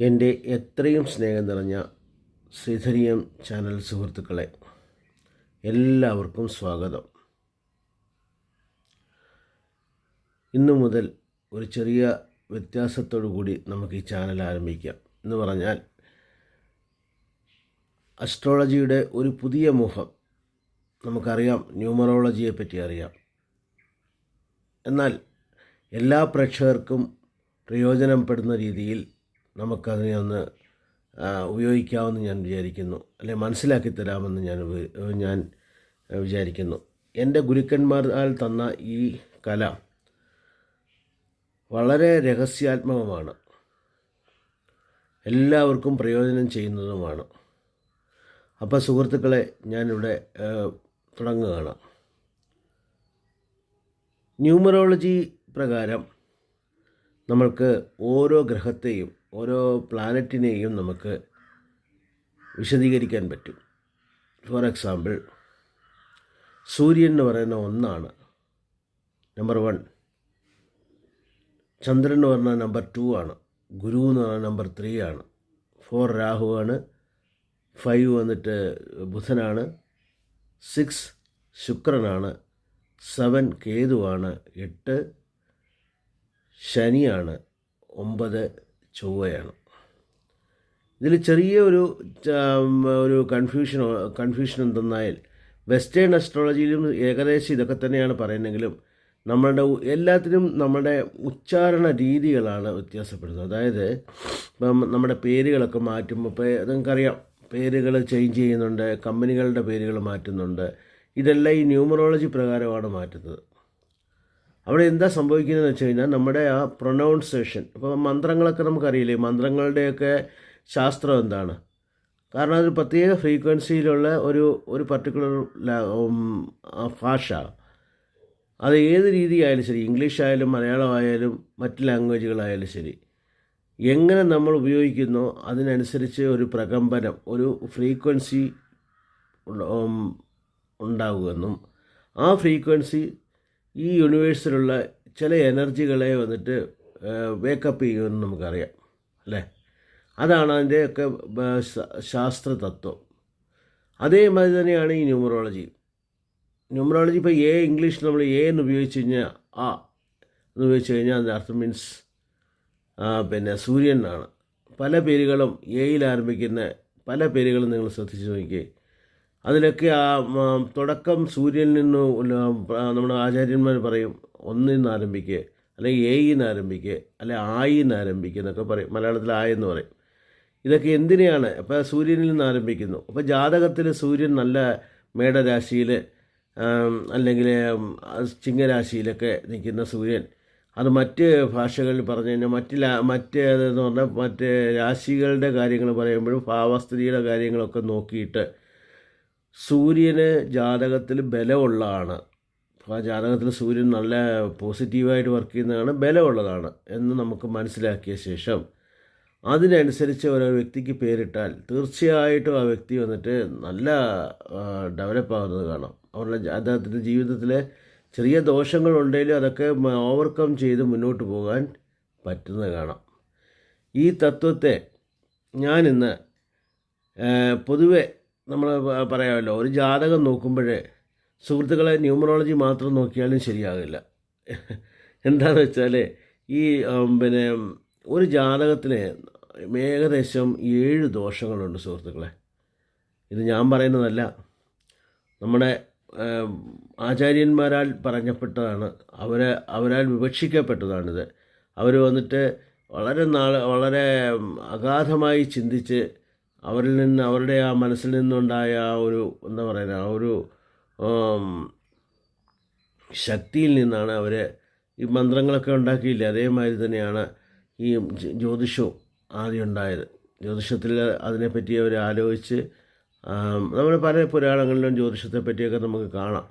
എന്റെ എത്രയും സ്നേഹം നിറഞ്ഞ ശ്രീധരിയം ചാനൽ സുഹൃത്തുക്കളെ എല്ലാവർക്കും സ്വാഗതം. ഇന്നു മുതൽ ഒരു ചെറിയ വ്യത്യാസത്തോടു കൂടി നമുക്ക് ഈ ചാനൽ ആരംഭിക്കാം. എന്ന് പറഞ്ഞാൽ അസ്ട്രോളജിയുടെ ഒരു പുതിയ മുഖം നമുക്കറിയാം ന്യൂമറോളജിയെ പറ്റി അറിയാം. എന്നാൽ എല്ലാ പ്രേക്ഷകർക്കും പ്രയോജനപ്പെടുന്ന രീതിയിൽ നമുക്കതിനെ ഒന്ന് ഉപയോഗിക്കാമെന്ന് ഞാൻ വിചാരിക്കുന്നു. അല്ലെ മനസ്സിലാക്കി തരാമെന്ന് ഞാൻ ഞാൻ വിചാരിക്കുന്നു. എന്റെ ഗുരുക്കന്മാരാൽ തന്ന ഈ കല വളരെ രഹസ്യാത്മകമാണ്. എല്ലാവർക്കും പ്രയോജനം ചെയ്യുന്നതുമാണ്. അപ്പോൾ സുഹൃത്തുക്കളെ ഞാനിവിടെ തുടങ്ങുകയാണ്. ന്യൂമറോളജി പ്രകാരം നമ്മൾക്ക് ഓരോ ഗ്രഹത്തെയും ഓരോ പ്ലാനറ്റിനെയും നമുക്ക് വിശദീകരിക്കാൻ പറ്റും. ഫോർ എക്സാമ്പിൾ സൂര്യൻ എന്ന് പറയുന്ന ഒന്നാണ് നമ്പർ വൺ ചന്ദ്രൻ എന്ന് പറഞ്ഞാൽ നമ്പർ ടു ആണ്. ഗുരു എന്ന് പറഞ്ഞാൽ നമ്പർ ത്രീ ആണ്. ഫോർ രാഹു ആണ്. ഫൈവ് വന്നിട്ട് ബുധനാണ്. സിക്സ് ശുക്രനാണ്. സെവൻ കേതുവാണ്. എട്ട് ശനിയാണ്. ഒമ്പത് ചൊവ്വയാണ്. ഇതിൽ ചെറിയ ഒരു ഒരു കൺഫ്യൂഷൻ കൺഫ്യൂഷൻ എന്തെന്നാൽ വെസ്റ്റേൺ അസ്ട്രോളജിയിലും ഏകദേശം ഇതൊക്കെ തന്നെയാണ് പറയുന്നെങ്കിലും നമ്മളുടെ എല്ലാത്തിനും നമ്മുടെ ഉച്ചാരണ രീതികളാണ് വ്യത്യാസപ്പെടുന്നത്. അതായത് ഇപ്പം നമ്മുടെ പേരുകളൊക്കെ മാറ്റുമ്പോൾ ഇപ്പോൾ നിങ്ങൾക്കറിയാം പേരുകൾ ചേഞ്ച് ചെയ്യുന്നുണ്ട് കമ്പനികളുടെ പേരുകൾ മാറ്റുന്നുണ്ട്. ഇതെല്ലാം ഈ ന്യൂമറോളജി പ്രകാരമാണ് മാറ്റുന്നത്. അവിടെ എന്താ സംഭവിക്കുന്നതെന്ന് വെച്ച് കഴിഞ്ഞാൽ നമ്മുടെ ആ പ്രൊനൗൺസേഷൻ ഇപ്പോൾ മന്ത്രങ്ങളൊക്കെ നമുക്കറിയില്ലേ മന്ത്രങ്ങളുടെയൊക്കെ ശാസ്ത്രം എന്താണ്? കാരണം അതൊരു പ്രത്യേക ഫ്രീക്വൻസിയിലുള്ള ഒരു ഒരു പർട്ടിക്കുലർ ഭാഷ. അത് ഏത് രീതിയായാലും ശരി ഇംഗ്ലീഷ് ആയാലും മലയാളം ആയാലും മറ്റ് ലാംഗ്വേജുകളായാലും ശരി എങ്ങനെ നമ്മൾ ഉപയോഗിക്കുന്നു അതിനനുസരിച്ച് ഒരു പ്രകമ്പനം ഒരു ഫ്രീക്വൻസി ഉണ്ട- ഉണ്ടാകുമെന്നും ആ ഫ്രീക്വൻസി ഈ യൂണിവേഴ്സിലുള്ള ചില എനർജികളെ വന്നിട്ട് വേക്കപ്പ് ചെയ്യുമെന്ന് നമുക്കറിയാം അല്ലേ? അതാണ് അതിന്റെയൊക്കെ ശാസ്ത്രതത്വം ശാസ്ത്ര തത്വം അതേമാതിരി തന്നെയാണ് ഈ ന്യൂമറോളജി ന്യൂമറോളജി ഇപ്പോൾ എ ഇംഗ്ലീഷ് നമ്മൾ എ എന്ന് ഉപയോഗിച്ച് കഴിഞ്ഞാൽ ആ എന്ന് ഉപയോഗിച്ച് കഴിഞ്ഞാൽ അതിന്റെ അർത്ഥം മീൻസ് പിന്നെ സൂര്യനാണ്. പല പേരുകളും എയിൽ ആരംഭിക്കുന്ന പല പേരുകളും നിങ്ങൾ ശ്രദ്ധിച്ച് നോക്കിയേ അതിലൊക്കെ ആ തുടക്കം സൂര്യനിൽ നിന്ന് നമ്മുടെ ആചാര്യന്മാർ പറയും ഒന്നിൽ നിന്ന് ആരംഭിക്കുക അല്ലെങ്കിൽ ഏയിൽ നിന്ന് ആരംഭിക്കുക അല്ലെ നിന്ന് ആരംഭിക്കുക എന്നൊക്കെ പറയും മലയാളത്തിൽ ആയെന്ന് പറയും. ഇതൊക്കെ എന്തിനെയാണ്? അപ്പോൾ സൂര്യനിൽ നിന്ന് ആരംഭിക്കുന്നു. അപ്പോൾ ജാതകത്തിൽ സൂര്യൻ നല്ല മേടരാശിയിൽ അല്ലെങ്കിൽ ചിങ്ങരാശിയിലൊക്കെ നിൽക്കുന്ന സൂര്യൻ. അത് മറ്റ് ഭാഷകളിൽ പറഞ്ഞു കഴിഞ്ഞാൽ മറ്റ് മറ്റ് എന്ന് പറഞ്ഞാൽ മറ്റ് രാശികളുടെ കാര്യങ്ങൾ പറയുമ്പോഴും ഭാവസ്ഥിതിയുടെ കാര്യങ്ങളൊക്കെ നോക്കിയിട്ട് സൂര്യന് ജാതകത്തിൽ ബലമുള്ളതാണ്. ആ ജാതകത്തിൽ സൂര്യൻ നല്ല പോസിറ്റീവായിട്ട് വർക്ക് ചെയ്യുന്നതാണ് ബലമുള്ളതാണ് എന്ന് നമുക്ക് മനസ്സിലാക്കിയ ശേഷം അതിനനുസരിച്ച് ഓരോ വ്യക്തിക്ക് പേരിട്ടാൽ തീർച്ചയായിട്ടും ആ വ്യക്തി വന്നിട്ട് നല്ല ഡെവലപ്പ് ആകുന്നത് കാണാം. അവരുടെ അദ്ദേഹത്തിന്റെ ജീവിതത്തിലെ ചെറിയ ദോഷങ്ങളുണ്ടെങ്കിലും അതൊക്കെ ഓവർകം ചെയ്ത് മുന്നോട്ട് പോകാൻ പറ്റുന്നത് കാണാം. ഈ തത്വത്തെ ഞാനിന്ന് പൊതുവെ നമ്മൾ പറയാമല്ലോ ഒരു ജാതകം നോക്കുമ്പോഴേ സുഹൃത്തുക്കളെ ന്യൂമറോളജി മാത്രം നോക്കിയാലും ശരിയാകില്ല. എന്താണെന്ന് വെച്ചാൽ ഈ പിന്നെ ഒരു ജാതകത്തിന് ഏകദേശം ഏഴ് ദോഷങ്ങളുണ്ട് സുഹൃത്തുക്കളെ. ഇത് ഞാൻ പറയുന്നതല്ല. നമ്മുടെ ആചാര്യന്മാരാൽ പറഞ്ഞപ്പെട്ടതാണ് അവരെ അവരാൽ വിവക്ഷിക്കപ്പെട്ടതാണിത്. അവർ വന്നിട്ട് വളരെ നാൾ വളരെ അഗാധമായി ചിന്തിച്ച് അവരിൽ നിന്ന് അവരുടെ ആ മനസ്സിൽ നിന്നുണ്ടായ ആ ഒരു എന്താ പറയുക ആ ഒരു ശക്തിയിൽ നിന്നാണ് അവർ ഈ മന്ത്രങ്ങളൊക്കെ ഉണ്ടാക്കിയില്ലേ? അതേമാതിരി തന്നെയാണ് ഈ ജ്യോതിഷവും ആദ്യം ഉണ്ടായത്. ജ്യോതിഷത്തിൽ അതിനെപ്പറ്റി അവർ ആലോചിച്ച് നമ്മൾ പല പുരാണങ്ങളിലും ജ്യോതിഷത്തെ പറ്റിയൊക്കെ നമുക്ക് കാണാം.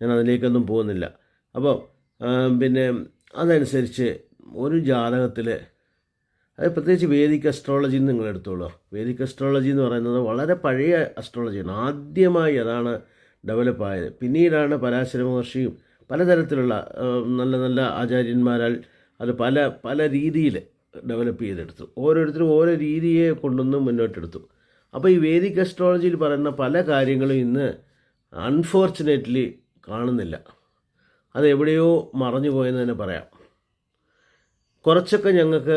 ഞാൻ അതിലേക്കൊന്നും പോകുന്നില്ല. അപ്പോൾ പിന്നെ അതനുസരിച്ച് ഒരു ജാതകത്തിൽ അത് പ്രത്യേകിച്ച് വേദിക് അസ്ട്രോളജി നിങ്ങൾ എടുത്തോളൂ. വേദിക് അസ്ട്രോളജി എന്ന് പറയുന്നത് വളരെ പഴയ അസ്ട്രോളജിയാണ് ആദ്യമായി അതാണ് ഡെവലപ്പായത് പിന്നീടാണ് പരാശര മഹർഷിയും പലതരത്തിലുള്ള നല്ല നല്ല ആചാര്യന്മാരാൽ അത് പല പല രീതിയിൽ ഡെവലപ്പ് ചെയ്തെടുത്തു. ഓരോരുത്തരും ഓരോ രീതിയെ കൊണ്ടുവന്ന് മുന്നോട്ടെടുത്തു. അപ്പോൾ ഈ വേദിക് അസ്ട്രോളജിയിൽ പറയുന്ന പല കാര്യങ്ങളും ഇന്ന് അൺഫോർച്ചുനേറ്റ്ലി കാണുന്നില്ല. അത് എവിടെയോ മറഞ്ഞു പോയെന്ന് തന്നെ പറയാം. കുറച്ചൊക്കെ ഞങ്ങൾക്ക്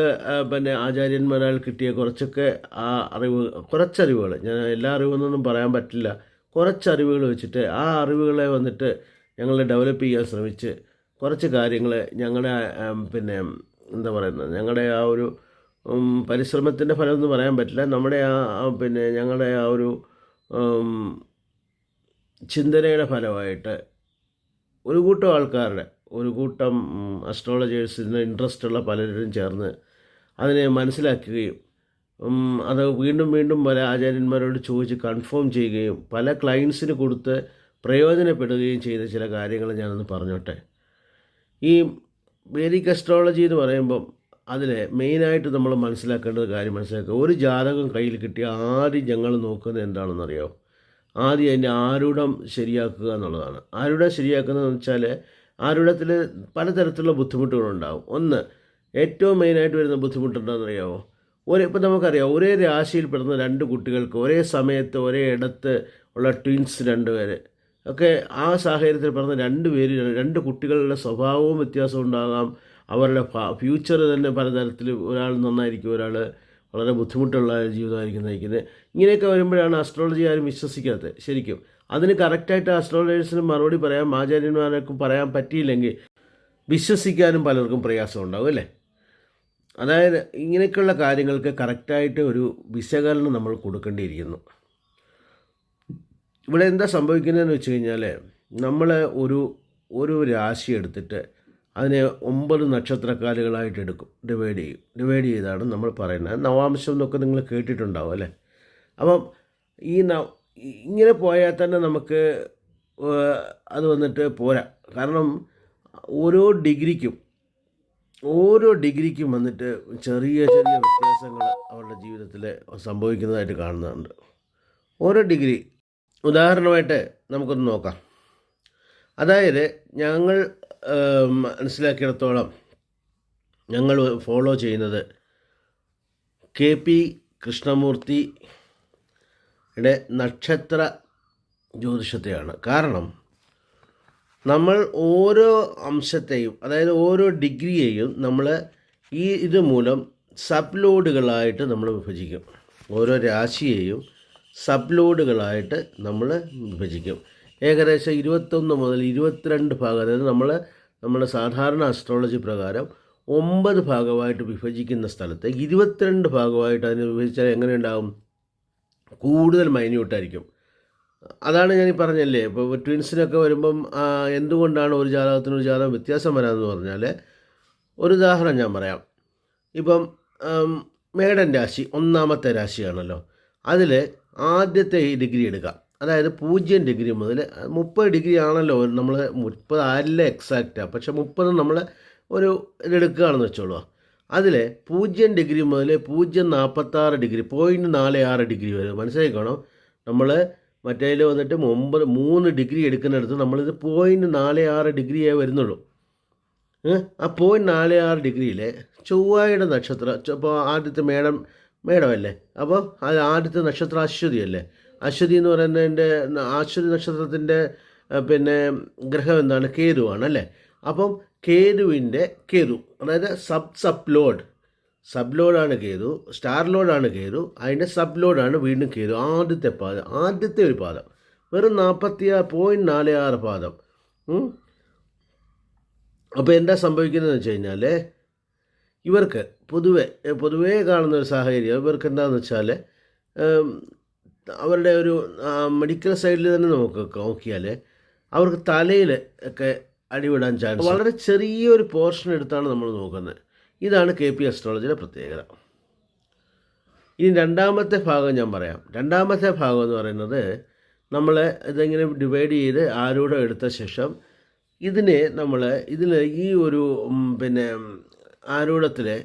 പിന്നെ ആചാര്യന്മാരാൽ കിട്ടിയ കുറച്ചൊക്കെ ആ അറിവ് കുറച്ചറിവുകൾ ഞാൻ എല്ലാ അറിവെന്നൊന്നും പറയാൻ പറ്റില്ല. കുറച്ചറിവുകൾ വെച്ചിട്ട് ആ അറിവുകളെ വന്നിട്ട് ഞങ്ങൾ ഡെവലപ്പ് ചെയ്യാൻ ശ്രമിച്ച് കുറച്ച് കാര്യങ്ങൾ ഞങ്ങളുടെ പിന്നെ എന്താ പറയുന്നത് ഞങ്ങളുടെ ആ ഒരു പരിശ്രമത്തിന്റെ ഫലം എന്ന് പറയാൻ പറ്റില്ല. നമ്മുടെ ആ, പിന്നെ ഞങ്ങളുടെ ആ ഒരു ചിന്തനയുടെ ഫലമായിട്ട് ഒരു കൂട്ടം ആൾക്കാരുടെ ഒരു കൂട്ടം അസ്ട്രോളജേഴ്സിന് ഇൻട്രസ്റ്റ് ഉള്ള പലരും ചേർന്ന് അതിനെ മനസ്സിലാക്കുകയും അത് വീണ്ടും വീണ്ടും പല ആചാര്യന്മാരോട് ചോദിച്ച് കൺഫേം ചെയ്യുകയും പല ക്ലയൻസിന് കൊടുത്ത് പ്രയോജനപ്പെടുകയും ചെയ്ത ചില കാര്യങ്ങൾ ഞാനൊന്ന് പറഞ്ഞോട്ടെ. ഈ വേദിക് അസ്ട്രോളജി എന്ന് പറയുമ്പം അതിൽ മെയിനായിട്ട് നമ്മൾ മനസ്സിലാക്കേണ്ടത് കാര്യം മനസ്സിലാക്കുക. ഒരു ജാതകം കയ്യിൽ കിട്ടിയ ആദ്യം ഞങ്ങൾ നോക്കുന്നത് എന്താണെന്നറിയോ? ആദ്യം അതിന്റെ ആരൂഢം ശരിയാക്കുക എന്നുള്ളതാണ്. ആരൂഢം ശരിയാക്കുന്നതെന്ന് വെച്ചാൽ ആരൂഢത്തിൽ പലതരത്തിലുള്ള ബുദ്ധിമുട്ടുകളുണ്ടാവും. ഒന്ന് ഏറ്റവും മെയിനായിട്ട് വരുന്ന ബുദ്ധിമുട്ടുണ്ടെന്നറിയാമോ ഒരേ ഇപ്പം നമുക്കറിയാം ഒരേ രാശിയിൽ പെടുന്ന രണ്ട് കുട്ടികൾക്ക് ഒരേ സമയത്ത് ഒരേ ഇടത്ത് ഉള്ള ട്വിൻസ് രണ്ട് പേര്. ഒക്കെ ആ സാഹചര്യത്തിൽ പറഞ്ഞ രണ്ട് പേര് രണ്ട് കുട്ടികളുടെ സ്വഭാവവും വ്യത്യാസം ഉണ്ടാകാം. അവരുടെ ഫ്യൂച്ചർ തന്നെ പലതരത്തിൽ ഒരാൾ നന്നായിരിക്കും ഒരാൾ വളരെ ബുദ്ധിമുട്ടുള്ള ജീവിതമായിരിക്കും നയിക്കുന്നത്. ഇങ്ങനെയൊക്കെ വരുമ്പോഴാണ് അസ്ട്രോളജി ആരും വിശ്വസിക്കാത്തത്. ശരിക്കും. അതിന് കറക്റ്റായിട്ട് അസ്ട്രോളജേഴ്സിന് മറുപടി പറയാം ആചാര്യന്മാർക്കും പറയാൻ പറ്റിയില്ലെങ്കിൽ വിശ്വസിക്കാനും പലർക്കും പ്രയാസം ഉണ്ടാവും അല്ലേ? അതായത് ഇങ്ങനെയൊക്കെയുള്ള കാര്യങ്ങൾക്ക് കറക്റ്റായിട്ട് ഒരു വിശകലനം നമ്മൾ കൊടുക്കേണ്ടിയിരിക്കുന്നു. ഇവിടെ എന്താ സംഭവിക്കുന്നതെന്ന് വെച്ച് കഴിഞ്ഞാൽ നമ്മൾ ഒരു ഒരു രാശി എടുത്തിട്ട് അതിനെ ഒമ്പത് നക്ഷത്രക്കാലുകളായിട്ട് എടുക്കും ഡിവൈഡ് ചെയ്യും. ഡിവൈഡ് ചെയ്താണ് നമ്മൾ പറയുന്നത്. നവാംശം എന്നൊക്കെ നിങ്ങൾ കേട്ടിട്ടുണ്ടാവും അല്ലേ? അപ്പം ഈ ഇങ്ങനെ പോയാൽ തന്നെ നമുക്ക് അത് വന്നിട്ട് പോരാ. കാരണം ഓരോ ഡിഗ്രിക്കും ഓരോ ഡിഗ്രിക്കും വന്നിട്ട് ചെറിയ ചെറിയ വ്യത്യാസങ്ങൾ അവരുടെ ജീവിതത്തിൽ സംഭവിക്കുന്നതായിട്ട് കാണുന്നുണ്ട്. ഓരോ ഡിഗ്രി ഉദാഹരണമായിട്ട് നമുക്കൊന്ന് നോക്കാം. അതായത് ഞങ്ങൾ മനസ്സിലാക്കിയിടത്തോളം ഞങ്ങൾ ഫോളോ ചെയ്യുന്നത് കെ പി കൃഷ്ണമൂർത്തിയുടെ നക്ഷത്ര ജ്യോതിഷത്തെയാണ്. കാരണം നമ്മൾ ഓരോ അംശത്തെയും അതായത് ഓരോ ഡിഗ്രിയെയും നമ്മൾ ഈ ഇത് മൂലം സബ് ലോഡുകളായിട്ട് നമ്മൾ വിഭജിക്കും. ഓരോ രാശിയെയും സബ് ലോഡുകളായിട്ട് നമ്മൾ വിഭജിക്കും. ഏകദേശം ഇരുപത്തൊന്ന് മുതൽ ഇരുപത്തിരണ്ട് ഭാഗം അതായത് നമ്മൾ നമ്മുടെ സാധാരണ അസ്ട്രോളജി പ്രകാരം ഒമ്പത് ഭാഗമായിട്ട് വിഭജിക്കുന്ന സ്ഥലത്ത് ഇരുപത്തിരണ്ട് ഭാഗമായിട്ട് അതിനെ വിഭജിച്ചാൽ എങ്ങനെ ഉണ്ടാവും? കൂടുതൽ മൈന്യൂട്ടായിരിക്കും. അതാണ് ഞാൻ ഈ പറഞ്ഞല്ലേ ഇപ്പോൾ ട്വിൻസിനൊക്കെ വരുമ്പം എന്തുകൊണ്ടാണ് ഒരു ജാതകത്തിന് ഒരു ജാതകം വ്യത്യാസം വരാമെന്ന് പറഞ്ഞാൽ ഒരു ഉദാഹരണം ഞാൻ പറയാം. ഇപ്പം മേടൻ രാശി ഒന്നാമത്തെ രാശിയാണല്ലോ. അതിൽ ആദ്യത്തെ ഈ ഡിഗ്രി എടുക്കാം. അതായത് പൂജ്യം ഡിഗ്രി മുതൽ മുപ്പത് ഡിഗ്രി ആണല്ലോ നമ്മൾ മുപ്പത് ആരില്ല എക്സാക്റ്റാണ് പക്ഷെ മുപ്പത് നമ്മൾ ഒരു ഇതെടുക്കുകയാണെന്ന് വെച്ചോളൂ. അതിൽ പൂജ്യം ഡിഗ്രി മുതൽ പൂജ്യം നാൽപ്പത്താറ് ഡിഗ്രി പോയിന്റ് നാല് ആറ് ഡിഗ്രി വരെ. മനസ്സിലാക്കണം നമ്മൾ മറ്റേതിൽ വന്നിട്ട് ഒമ്പത് മൂന്ന് ഡിഗ്രി എടുക്കുന്നിടത്ത് നമ്മളിത് പോയിന്റ് നാല് ആറ് ഡിഗ്രിയേ വരുന്നുള്ളൂ. ആ പോയിന്റ് നാല് ആറ് ഡിഗ്രിയിൽ ചൊവ്വായുടെ നക്ഷത്രം ഇപ്പോൾ ആദ്യത്തെ മേടം മേടമല്ലേ? അപ്പോൾ അത് ആദ്യത്തെ നക്ഷത്രം അശ്വതി അല്ലേ? അശ്വതി എന്ന് പറയുന്നതിന്റെ അശ്വതി നക്ഷത്രത്തിന്റെ പിന്നെ ഗ്രഹം എന്താണ്? കേതുവാണ് അല്ലേ? അപ്പം കേതുവിന്റെ കേതു അതായത് സബ് സബ് ലോഡ് സബ് ലോഡാണ് കേതു സ്റ്റാർ ലോഡാണ് കേതു അതിന്റെ സബ് ലോഡാണ് വീണ്ടും കേതു ആദ്യത്തെ പാദം ആദ്യത്തെ ഒരു പാദം. വെറും നാൽപ്പത്തി ആറ് പോയിന്റ് നാല് ആറ് പാദം അപ്പോൾ എന്താ സംഭവിക്കുന്നതെന്ന് വെച്ച് കഴിഞ്ഞാൽ ഇവർക്ക് പൊതുവെ പൊതുവേ കാണുന്ന ഒരു സാഹചര്യം ഇവർക്ക് എന്താണെന്ന് വെച്ചാൽ അവരുടെ ഒരു മെഡിക്കൽ സൈഡിൽ തന്നെ നമുക്ക് നോക്കിയാൽ അവർക്ക് തലയിൽ ഒക്കെ അടിവിടാൻ ചാൻസ്. വളരെ ചെറിയൊരു പോർഷൻ എടുത്താണ് നമ്മൾ നോക്കുന്നത്. ഇതാണ് കെ പി അസ്ട്രോളജിയുടെ പ്രത്യേകത. ഇനി രണ്ടാമത്തെ ഭാഗം ഞാൻ പറയാം. രണ്ടാമത്തെ ഭാഗം എന്ന് പറയുന്നത് നമ്മൾ ഇതെങ്ങനെ ഡിവൈഡ് ചെയ്ത് ആരൂഢം എടുത്ത ശേഷം ഇതിനെ നമ്മൾ ഇതിൽ ഈ ഒരു പിന്നെ ആരൂഢത്തിലെ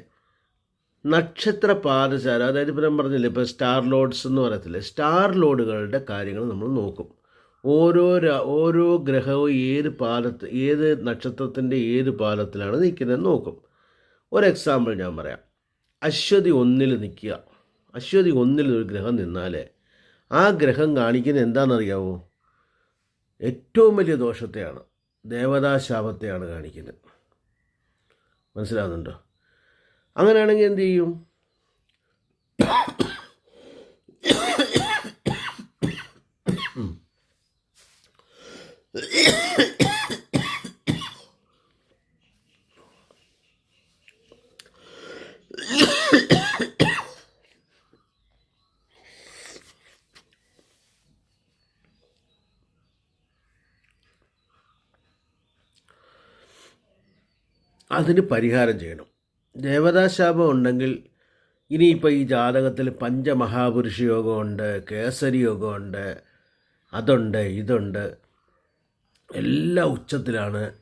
നക്ഷത്ര പാദചാര അതായത് ഇപ്പം ഞാൻ പറഞ്ഞില്ലേ ഇപ്പോൾ സ്റ്റാർ ലോഡ്സ് എന്ന് പറയത്തില്ലേ സ്റ്റാർ ലോഡുകളുടെ കാര്യങ്ങൾ നമ്മൾ നോക്കും. ഓരോ ഓരോ ഗ്രഹവും ഏത് പാലത്ത് ഏത് നക്ഷത്രത്തിന്റെ ഏത് പാലത്തിലാണ് നിൽക്കുന്നതെന്ന് നോക്കും. ഒരു എക്സാമ്പിൾ ഞാൻ പറയാം. അശ്വതി ഒന്നിൽ നിൽക്കുക. അശ്വതി ഒന്നിൽ ഒരു ഗ്രഹം നിന്നാൽ ആ ഗ്രഹം കാണിക്കുന്നത് എന്താണെന്നറിയാവോ? ഏറ്റവും വലിയ ദോഷത്തെയാണ് ദേവതാശാപത്തെയാണ് കാണിക്കുന്നത്. മനസ്സിലാകുന്നുണ്ടോ അങ്ങനെയാണെങ്കിൽ എന്തു ചെയ്യും? അതിന് പരിഹാരം ചെയ്യണം. ദേവതാശാപം ഉണ്ടെങ്കിൽ ഇനിയിപ്പോൾ ഈ ജാതകത്തിൽ പഞ്ചമഹാപുരുഷ യോഗമുണ്ട് കേസരി യോഗമുണ്ട് അതുണ്ട് ഇതുണ്ട്. എല്ലാം ഉച്ചത്തിലാണ്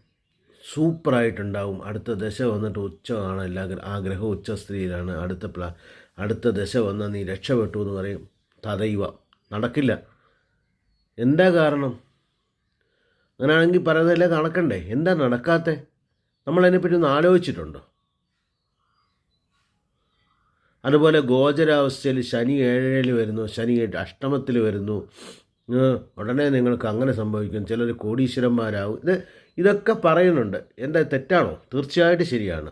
സൂപ്പറായിട്ടുണ്ടാവും. അടുത്ത ദശ വന്നിട്ട് ഉച്ചമാണ് എല്ലാ ആ ഗ്രഹം ഉച്ചസ്ഥിതിയിലാണ് അടുത്ത പ്ലാ അടുത്ത ദശ വന്നാൽ നീ രക്ഷപ്പെട്ടു എന്ന് പറയും. തതയുവ നടക്കില്ല. എന്താ കാരണം? അങ്ങനെയാണെങ്കിൽ പറയുന്നതെല്ലാം നടക്കണ്ടേ? എന്താ നടക്കാത്തത് നമ്മളതിനെപ്പറ്റി ഒന്ന് ആലോചിച്ചിട്ടുണ്ടോ? അതുപോലെ ഗോചരാവസ്ഥയിൽ ശനി ഏഴരയിൽ വരുന്നു. ശനി അഷ്ടമത്തിൽ വരുന്നു. ഉടനെ നിങ്ങൾക്ക് അങ്ങനെ സംഭവിക്കും. ചിലർ കോടീശ്വരന്മാരാവും. ഇത് ഇതൊക്കെ പറയുന്നുണ്ട്. എന്താ തെറ്റാണോ? തീർച്ചയായിട്ടും ശരിയാണ്.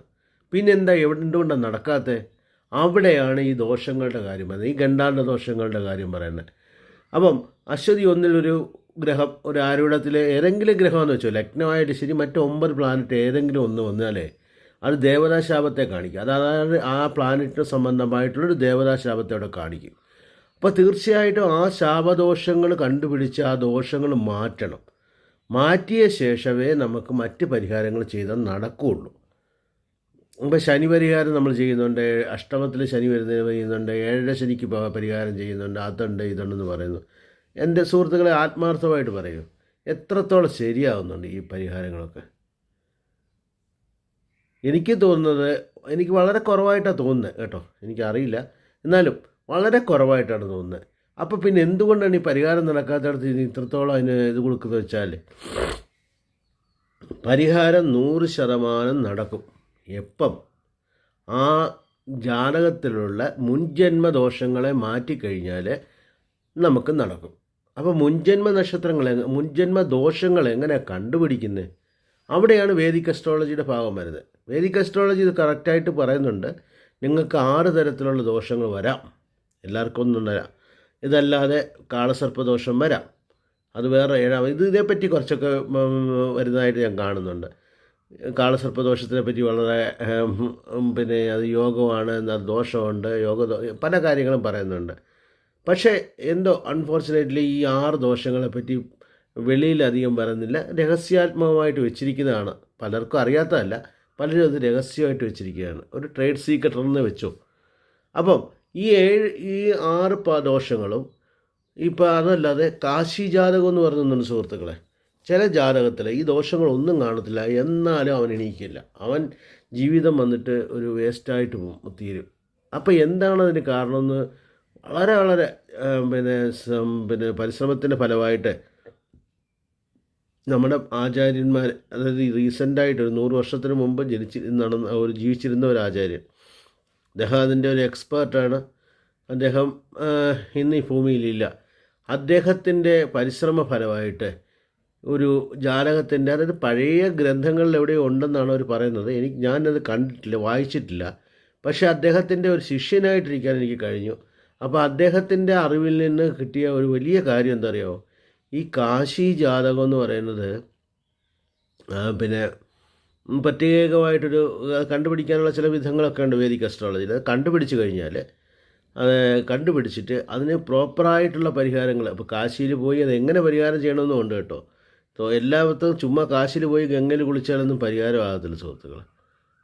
പിന്നെന്താ എന്തുകൊണ്ടാണ് നടക്കാത്തത് അവിടെയാണ് ഈ ദോഷങ്ങളുടെ കാര്യം പറയുന്നത്. ഈ ഗണ്ടാണ്ട ദോഷങ്ങളുടെ കാര്യം പറയുന്നത്. അപ്പം അശ്വതി ഒന്നിലൊരു ഗ്രഹം ഒരു ആരൂഢത്തിലെ ഏതെങ്കിലും ഗ്രഹമെന്ന് വെച്ചോ ലഗ്നമായിട്ട് ശരി മറ്റ് ഒമ്പത് പ്ലാനറ്റ് ഏതെങ്കിലും ഒന്ന് വന്നാലേ അത് ദേവതാശാപത്തെ കാണിക്കും. അതായത് ആ പ്ലാനറ്റിന് സംബന്ധമായിട്ടുള്ളൊരു ദേവതാശാപത്തെ അവിടെ കാണിക്കും. അപ്പോൾ തീർച്ചയായിട്ടും ആ ശാപദോഷങ്ങൾ കണ്ടുപിടിച്ച് ആ ദോഷങ്ങൾ മാറ്റണം. മാറ്റിയ ശേഷമേ നമുക്ക് മറ്റ് പരിഹാരങ്ങൾ ചെയ്താൽ നടക്കുകയുള്ളൂ ഇപ്പോൾ ശനി പരിഹാരം നമ്മൾ ചെയ്യുന്നുണ്ട് അഷ്ടമത്തിൽ ശനി വരുന്നതിന് ചെയ്യുന്നുണ്ട് ഏഴര ശനിക്ക് പരിഹാരം ചെയ്യുന്നുണ്ട് അതുണ്ട് ഇതുണ്ടെന്ന് പറയുന്നു. എന്റെ സുഹൃത്തുക്കളെ ആത്മാർത്ഥമായിട്ട് പറയൂ എത്രത്തോളം ശരിയാവുന്നുണ്ട് ഈ പരിഹാരങ്ങളൊക്കെ? എനിക്ക് തോന്നുന്നത് എനിക്ക് വളരെ കുറവായിട്ടാണ് തോന്നുന്നത് കേട്ടോ എനിക്കറിയില്ല. എന്നാലും വളരെ കുറവായിട്ടാണ് തോന്നുന്നത്. അപ്പോൾ പിന്നെ എന്തുകൊണ്ടാണ് ഈ പരിഹാരം നടക്കാത്തടത്ത് ഇനി ഇത്രത്തോളം അതിന് ഇത് കൊടുക്കുന്നത് വെച്ചാൽ പരിഹാരം നൂറ് ശതമാനം നടക്കും. എപ്പം? ആ ജാതകത്തിലുള്ള മുൻജന്മ ദോഷങ്ങളെ മാറ്റിക്കഴിഞ്ഞാൽ നമുക്ക് നടക്കും. അപ്പോൾ മുൻജന്മ നക്ഷത്രങ്ങൾ മുൻജന്മ ദോഷങ്ങൾ എങ്ങനെ കണ്ടുപിടിക്കുന്നത്? അവിടെയാണ് വേദിക് അസ്ട്രോളജിയുടെ ഭാഗം വരുന്നത്. വേദിക് അസ്ട്രോളജി ഇത് കറക്റ്റായിട്ട് പറയുന്നുണ്ട്. നിങ്ങൾക്ക് ആറ് തരത്തിലുള്ള ദോഷങ്ങൾ വരാം. എല്ലാവർക്കും ഒന്നും വരാം. ഇതല്ലാതെ കാളസർപ്പദോഷം വരാം. അത് വേറെ ഏഴാം ഇത് ഇതേപ്പറ്റി കുറച്ചൊക്കെ വരുന്നതായിട്ട് ഞാൻ കാണുന്നുണ്ട്. കാളസർപ്പദോഷത്തിനെ പറ്റി വളരെ പിന്നെ അത് യോഗമാണ് എന്നാൽ ദോഷമുണ്ട്. യോഗ പല കാര്യങ്ങളും പറയുന്നുണ്ട്. പക്ഷേ എന്തോ അൺഫോർച്ചുനേറ്റ്ലി ഈ ആറ് ദോഷങ്ങളെ പറ്റി വെളിയിലധികം വരുന്നില്ല രഹസ്യാത്മകമായിട്ട് വെച്ചിരിക്കുന്നതാണ്. പലർക്കും അറിയാത്തതല്ല. പലരും അത് രഹസ്യമായിട്ട് വെച്ചിരിക്കുകയാണ്. ഒരു ട്രേഡ് സീക്രട്ട് എന്ന് വെച്ചു. അപ്പം ഈ ഏഴ് ഈ ആറ് ദോഷങ്ങളും ഇപ്പം അതല്ലാതെ കാശി ജാതകം എന്ന് പറയുന്നുണ്ട് സുഹൃത്തുക്കളെ. ചില ജാതകത്തിൽ ഈ ദോഷങ്ങളൊന്നും കാണത്തില്ല. എന്നാലും അവൻ എണീക്കില്ല. അവൻ ജീവിതം വന്നിട്ട് ഒരു വേസ്റ്റായിട്ട് തീരും. അപ്പോൾ എന്താണ് അതിന് കാരണമെന്ന് വളരെ വളരെ പിന്നെ പിന്നെ പരിശ്രമത്തിന്റെ ഫലമായിട്ട് നമ്മുടെ ആചാര്യന്മാർ അതായത് റീസെന്റായിട്ട് ഒരു നൂറ് വർഷത്തിന് മുമ്പ് ജനിച്ച് നടന്ന ഒരു ജീവിച്ചിരുന്ന ഒരു ആചാര്യൻ അദ്ദേഹം അതിന്റെ ഒരു എക്സ്പേർട്ടാണ്. അദ്ദേഹം ഇന്ന് ഈ ഭൂമിയിലില്ല. അദ്ദേഹത്തിന്റെ പരിശ്രമ ഫലമായിട്ട് ഒരു ജാലകത്തിന്റെ അതായത് പഴയ ഗ്രന്ഥങ്ങളിൽ എവിടെയോ ഉണ്ടെന്നാണ് അവർ പറയുന്നത്. എനിക്ക് ഞാനത് കണ്ടിട്ടില്ല വായിച്ചിട്ടില്ല. പക്ഷേ അദ്ദേഹത്തിന്റെ ഒരു ശിഷ്യനായിട്ടിരിക്കാൻ എനിക്ക് കഴിഞ്ഞു. അപ്പോൾ അദ്ദേഹത്തിന്റെ അറിവിൽ നിന്ന് കിട്ടിയ ഒരു വലിയ കാര്യം എന്താ ഈ കാശി ജാതകം എന്ന് പറയുന്നത് പിന്നെ പ്രത്യേകമായിട്ടൊരു കണ്ടുപിടിക്കാനുള്ള ചില വിധങ്ങളൊക്കെ ഉണ്ട് വേദിക് അസ്ട്രോളജിയിൽ അത് കണ്ടുപിടിച്ച് കഴിഞ്ഞാൽ അത് കണ്ടുപിടിച്ചിട്ട് അതിന് പ്രോപ്പറായിട്ടുള്ള പരിഹാരങ്ങൾ ഇപ്പോൾ കാശിയിൽ പോയി അത് എങ്ങനെ പരിഹാരം ചെയ്യണമെന്നും ഉണ്ട് കേട്ടോ. അപ്പോൾ എല്ലാവർക്കും ചുമ്മാ കാശിൽ പോയി ഗംഗയിൽ കുളിച്ചാലൊന്നും പരിഹാരമാകത്തില്ല സുഹൃത്തുക്കൾ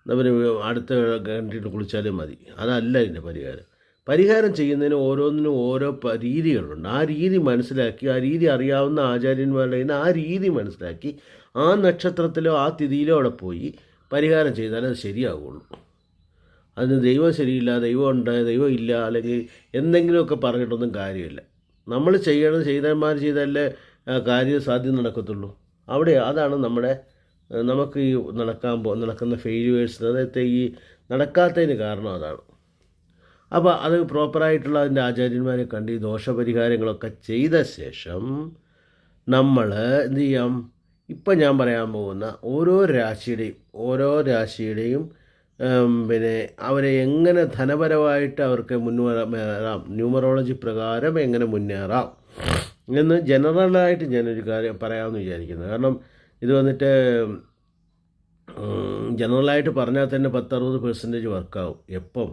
എന്നാൽ അടുത്ത കണ്ടിട്ട് കുളിച്ചാലും മതി. അതല്ല ഇതിന്റെ പരിഹാരം. പരിഹാരം ചെയ്യുന്നതിന് ഓരോന്നിനും ഓരോ രീതികളുണ്ട്. ആ രീതി മനസ്സിലാക്കി ആ രീതി അറിയാവുന്ന ആചാര്യന്മാരുടെ ആ രീതി മനസ്സിലാക്കി ആ നക്ഷത്രത്തിലോ ആ തിഥിയിലോ അവിടെ പോയി പരിഹാരം ചെയ്താലേ അത് ശരിയാവുള്ളൂ. അതിന് ദൈവം ശരിയില്ല ദൈവം ഉണ്ട് ദൈവം ഇല്ല അല്ലെങ്കിൽ എന്തെങ്കിലുമൊക്കെ പറഞ്ഞിട്ടൊന്നും കാര്യമില്ല. നമ്മൾ ചെയ്യണം ചെയ്തന്മാർ ചെയ്താലേ കാര്യം സാധ്യം നടക്കത്തുള്ളൂ. അവിടെ അതാണ് നമ്മുടെ നമുക്ക് ഈ നടക്കാൻ പോ നടക്കുന്ന ഫെയിലുവേഴ്സ് അതായത് ഈ നടക്കാത്തതിന് കാരണം അതാണ്. അപ്പോൾ അത് പ്രോപ്പറായിട്ടുള്ള അതിന്റെ ആചാര്യന്മാരെ കണ്ട് ഈ ദോഷപരിഹാരങ്ങളൊക്കെ ചെയ്ത ശേഷം നമ്മൾ എന്ത് ചെയ്യാം? ഇപ്പം ഞാൻ പറയാൻ പോകുന്ന ഓരോ രാശിയുടെയും ഓരോ രാശിയുടെയും പിന്നെ അവരെ എങ്ങനെ ധനപരമായിട്ട് അവർക്ക് മുന്നേറാം ന്യൂമറോളജി പ്രകാരം എങ്ങനെ മുന്നേറാം എന്ന് ജനറലായിട്ട് ഞാനൊരു കാര്യം പറയാമെന്ന് വിചാരിക്കുന്നു. കാരണം ഇത് വന്നിട്ട് ജനറലായിട്ട് പറഞ്ഞാൽ തന്നെ പത്തറുപത് പെർസെന്റേജ് വർക്കാവും എപ്പം?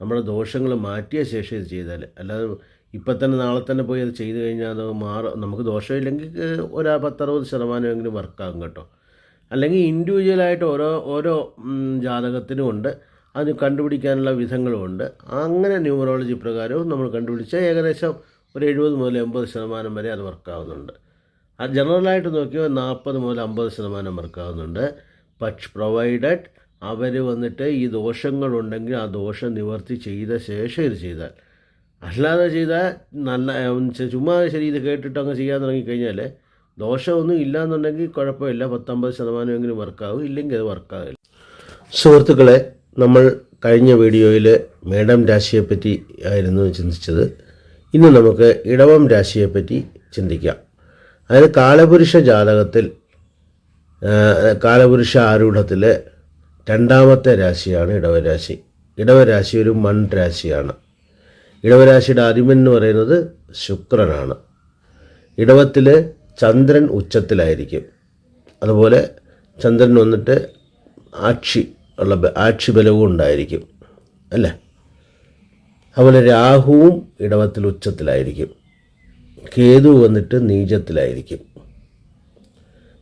നമ്മുടെ ദോഷങ്ങൾ മാറ്റിയ ശേഷം ഇത് ചെയ്താൽ അല്ലാതെ ഇപ്പം തന്നെ നാളെ തന്നെ പോയി അത് ചെയ്ത് കഴിഞ്ഞാൽ അത് മാറും നമുക്ക് ദോഷമില്ലെങ്കിൽ ഒരു പത്തറുപത് ശതമാനമെങ്കിലും വർക്കാകും കേട്ടോ. അല്ലെങ്കിൽ ഇൻഡിവിജ്വലായിട്ട് ഓരോ ഓരോ ജാതകത്തിനും ഉണ്ട്. അത് കണ്ടുപിടിക്കാനുള്ള വിധങ്ങളുമുണ്ട് അങ്ങനെ ന്യൂമറോളജി പ്രകാരവും നമ്മൾ കണ്ടുപിടിച്ചാൽ ഏകദേശം ഒരു എഴുപത് മുതൽ എൺപത് ശതമാനം വരെ അത് വർക്കാവുന്നുണ്ട്. അത് ജനറലായിട്ട് നോക്കിയാൽ നാൽപ്പത് മുതൽ അമ്പത് ശതമാനം വർക്കാവുന്നുണ്ട്. പക്ഷ് പ്രൊവൈഡഡ് അവർ വന്നിട്ട് ഈ ദോഷങ്ങളുണ്ടെങ്കിൽ ആ ദോഷം നിവർത്തി ചെയ്ത ശേഷം ഇത് ചെയ്താൽ അല്ലാതെ ചെയ്താൽ നല്ല ചുമ്മാ ശരി ഇത് കേട്ടിട്ട് അങ്ങ് ചെയ്യാൻ തുടങ്ങിക്കഴിഞ്ഞാൽ ദോഷമൊന്നും ഇല്ലയെന്നുണ്ടെങ്കിൽ കുഴപ്പമില്ല. പത്തൊമ്പത് ശതമാനമെങ്കിലും വർക്കാവും. ഇല്ലെങ്കിൽ അത് വർക്കാവില്ല. സുഹൃത്തുക്കളെ നമ്മൾ കഴിഞ്ഞ വീഡിയോയിൽ മേഡം രാശിയെപ്പറ്റി ആയിരുന്നു ചിന്തിച്ചത്. ഇന്ന് നമുക്ക് ഇടവം രാശിയെപ്പറ്റി ചിന്തിക്കാം. അതായത് കാലപുരുഷ ജാതകത്തിൽ കാലപുരുഷ ആരൂഢത്തിൽ രണ്ടാമത്തെ രാശിയാണ് ഇടവരാശി. ഇടവരാശി ഒരു മൺ രാശിയാണ് ഇടവരാശിയുടെ അധിപൻ എന്ന് പറയുന്നത് ശുക്രനാണ്. ഇടവത്തിൽ ചന്ദ്രൻ ഉച്ചത്തിലായിരിക്കും. അതുപോലെ ചന്ദ്രൻ വന്നിട്ട് ആക്ഷി ഉള്ള ആക്ഷി ബലവും ഉണ്ടായിരിക്കും. അല്ലേ? അതുപോലെ രാഹുവും ഇടവത്തിൽ ഉച്ചത്തിലായിരിക്കും. കേതു വന്നിട്ട് നീചത്തിലായിരിക്കും.